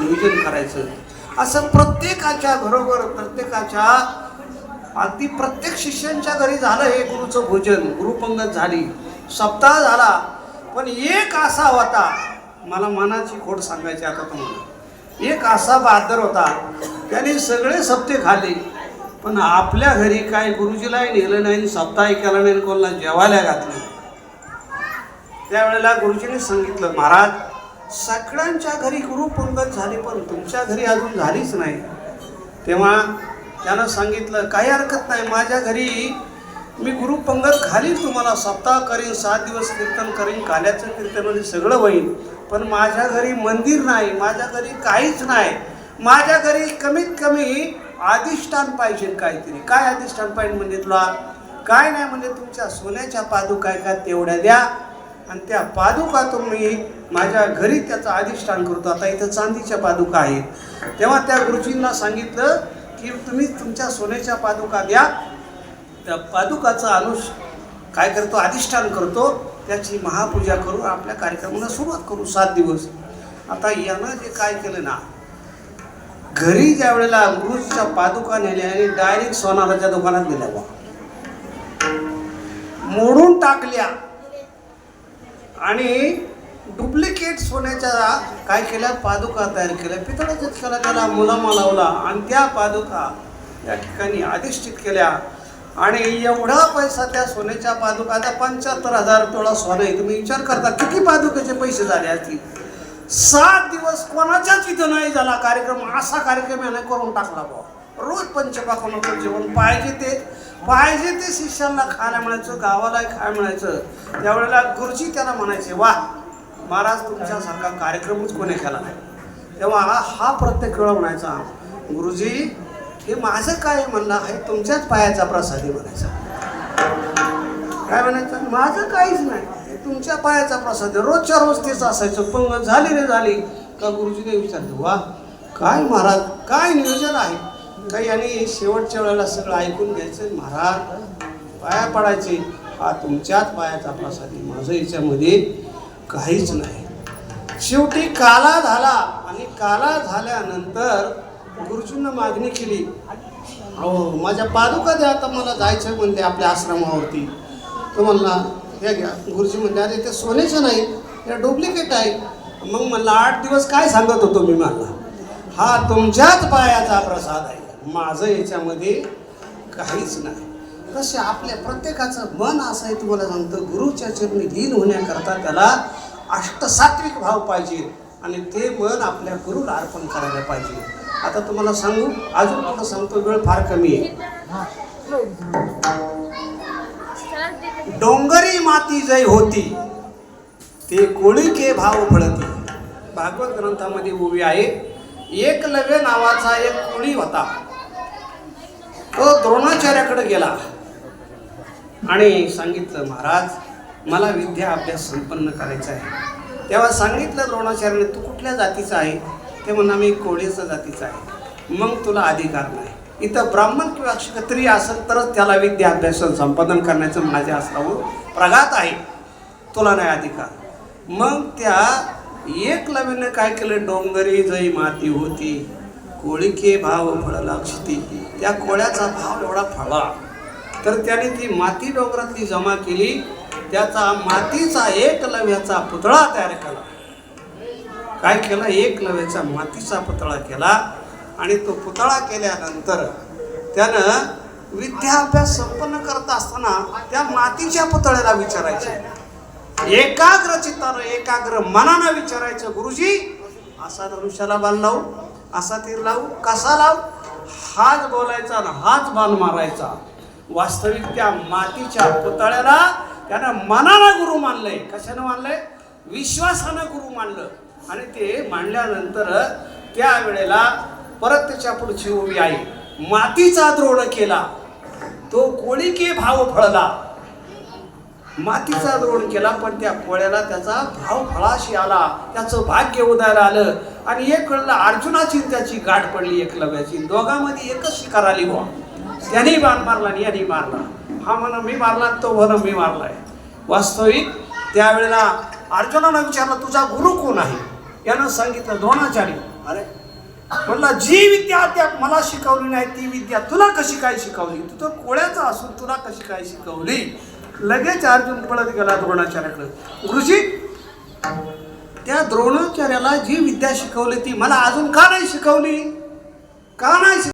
नियोजन करायचं. असं प्रत्येकाच्या बरोबर प्रत्येकाच्या अगदी प्रत्येक शिष्यांच्या घरी झालं हे गुरुचं भोजन. गुरुपंगत झाली. सप्ताह झाला. पण एक असा होता. मला मनाची खोड सांगायची आता तुम्हाला. एक असा बहादर होता. त्याने सगळे सप्ते खाल्ले. पण आपल्या घरी काय गुरुजीलाही नेलं नाही सप्ताह केला नाही कोणाला जेवायला घातलं त्यावेळेला गुरुजीने सांगितलं महाराज सगळ्यांच्या घरी गुरुपंगत झाली पण तुमच्या घरी अजून झालीच नाही. तेव्हा त्यानं सांगितलं काही हरकत नाही माझ्या घरी मी गुरुपंगत घालीन तुम्हाला सप्ताह करीन सात दिवस कीर्तन करीन काल्याचं कीर्तन म्हणजे सगळं होईल पण माझ्या घरी मंदिर नाही माझ्या घरी काहीच नाही. माझ्या घरी कमीत कमी अधिष्ठान पाहिजे काहीतरी. काय अधिष्ठान पाहिजे? म्हणजे तुला काय नाही म्हणजे तुमच्या सोन्याच्या पादुका आहे का? तेवढ्या द्या. आणि त्या पादुका तुम्ही माझ्या घरी त्याचं अधिष्ठान करतो. आता इथं चांदीच्या पादुका आहेत. तेव्हा त्या गुरुजींना सांगितलं की तुम्ही तुमच्या सोन्याच्या पादुका द्या. त्या पादुकाचं अनुष काय करतो? अधिष्ठान करतो. त्याची महापूजा करू आपल्या कार्यक्रमाला सुरुवात करू सात दिवस. आता यानं जे काय केलं ना घरी ज्या वेळेला गुरुजीच्या पादुका नेल्या आणि डायरेक्ट सोनाराच्या दुकानात नेल्या बा. मोडून टाकल्या. आणि डुप्लिकेट सोन्याच्या काय केल्या? पादुका तयार केल्या. पितळाच्याच केला त्याला मुलामा लावला आणि त्या पादुका या ठिकाणी अधिष्ठित केल्या. आणि एवढा पैसा त्या सोन्याच्या पादुका आता पंच्याहत्तर हजार तोळा सोनं आहे. तुम्ही विचार करता किती पादुकाचे पैसे झाले असतील? सात दिवस कोणाच्याच इथं नाही झाला कार्यक्रम. असा कार्यक्रम याने करून टाकला बुवा. रोज पंचपाकोनाचं जेवण पाहिजे ते. पाहिजे ते शिष्यांना खायला मिळायचं गावाला खायला मिळायचं. त्यावेळेला गुरुजी त्याला म्हणायचे वा महाराज तुमच्यासारखा कार्यक्रमच कोणी केला नाही. तेव्हा हा हा प्रत्येक वेळा म्हणायचा गुरुजी हे माझं काय म्हणलं आहे? तुमच्याच पायाचा प्रसादी म्हणायचा. काय म्हणायचं? माझं काहीच नाही. हे तुमच्या पायाचा प्रसाद रोजच्या रोज तेच असायचं. पंगत झाली रे झाली. का गुरुजीने विचारले वा काय महाराज? काय नियोजन आहे? काही आणि शेवटच्या वेळेला सगळं ऐकून घ्यायचं महाराज पाया पडायचे. हा तुमच्याच पायाचा प्रसाद आहे माझं याच्यामध्ये काहीच नाही. शेवटी काला झाला आणि काला झाल्यानंतर गुरुजींना मागणी केली. अहो माझ्या पादुका द्या आता मला जायचं म्हणते आपल्या आश्रमावरती. तो म्हणला हे घ्या. गुरुजी म्हणले अरे ते सोन्याचं नाही हे डुप्लिकेट आहे. मग म्हणलं आठ दिवस काय सांगत होतो? मी म्हणला हा तुमच्याच पायाचा प्रसाद आहे. माझं याच्यामध्ये काहीच नाही. तसे आपल्या प्रत्येकाचं मन असं आहे तुम्हाला सांगतं गुरुच्या चरणी लीन होण्याकरता त्याला अष्टसात्विक भाव पाहिजे आणि ते मन आपल्या गुरुला अर्पण करायला पाहिजे. आता तुम्हाला सांगू अजून थोडं सांगतो वेळ फार कमी आहे. डोंगरी माती जय होती ते कोळीके भाव फळती. भागवत ग्रंथामध्ये उभी आहे एकलव्य नावाचा एक कोळी होता. द्रोणाचार्याकडे गेला. आणि सांगितलं महाराज मला विद्या अभ्यास संपन्न करायचा आहे. तेव्हा सांगितलं द्रोणाचार्याने तू कुठल्या जातीचा आहे? ते म्हणा मी कोळीचा जातीचा आहे. मग तुला अधिकार नाही. इथं ब्राह्मण किंवा क्षत्रिय असेल तरच त्याला विद्या अभ्यास संपादन करण्याचं माझ्या असल्यावर प्रघात आहे. तुला नाही अधिकार. मग त्या एकलव्याने काय केलं? डोंगरी जई माती होती. कोळीके भाव फळला क्षिती. त्या कोळ्याचा भाव एवढा फळा. तर त्याने ती माती डोंगरातली जमा केली. त्याचा मातीचा एकलव्याचा पुतळा तयार केला. काय केला? एकलव्याचा मातीचा पुतळा केला. आणि तो पुतळा केल्यानंतर त्यानं विद्याभ्यास संपन्न करत असताना त्या मातीच्या पुतळ्याला विचारायचे. एकाग्र चित्तानं एकाग्र मनानं विचारायचं गुरुजी असा धनुष्याला बाण लावू. असा तीर लावू कसा लावू? हाच बोलायचा आणि हाच बाण मारायचा. वास्तविक त्या मातीच्या पुतळ्याला त्यानं मनानं गुरु मानलंय. कशानं मानलंय? विश्वासानं गुरु मानलं. आणि ते मांडल्यानंतर त्या वेळेला परत त्याच्या पुढची उभी आई मातीचा द्रोण केला. तो कोळीके भाव फळला. मातीचा द्रोण केला पण त्या कोळ्याला त्याचा भाव फळाशी आला. त्याचं भाग्य उदायला आलं. आणि एक कळलं अर्जुनाची त्याची गाठ पडली एकलव्याची दोघांमध्ये एकच शिकार आली बुवा. त्याने बाण मारला आणि याने मारला. हा म्हण मी मारला तो म्हण मी मारलाय. वास्तविक त्यावेळेला अर्जुनानं विचारलं तुझा गुरु कोण आहे? यानं सांगितलं द्रोणाचार्य. अरे म्हणला जी विद्या त्या मला शिकवली नाही ती विद्या तुला कशी काय शिकवली? तू तर कोळ्याचा असून तुला कशी काय शिकवली? लगेच अर्जुन पळत गेला द्रोणाचार्याकडे. गुरुजी द्रोणाचार्याला जी विद्या शिकवली ती मला अजून का नाही शिकवली? का नाही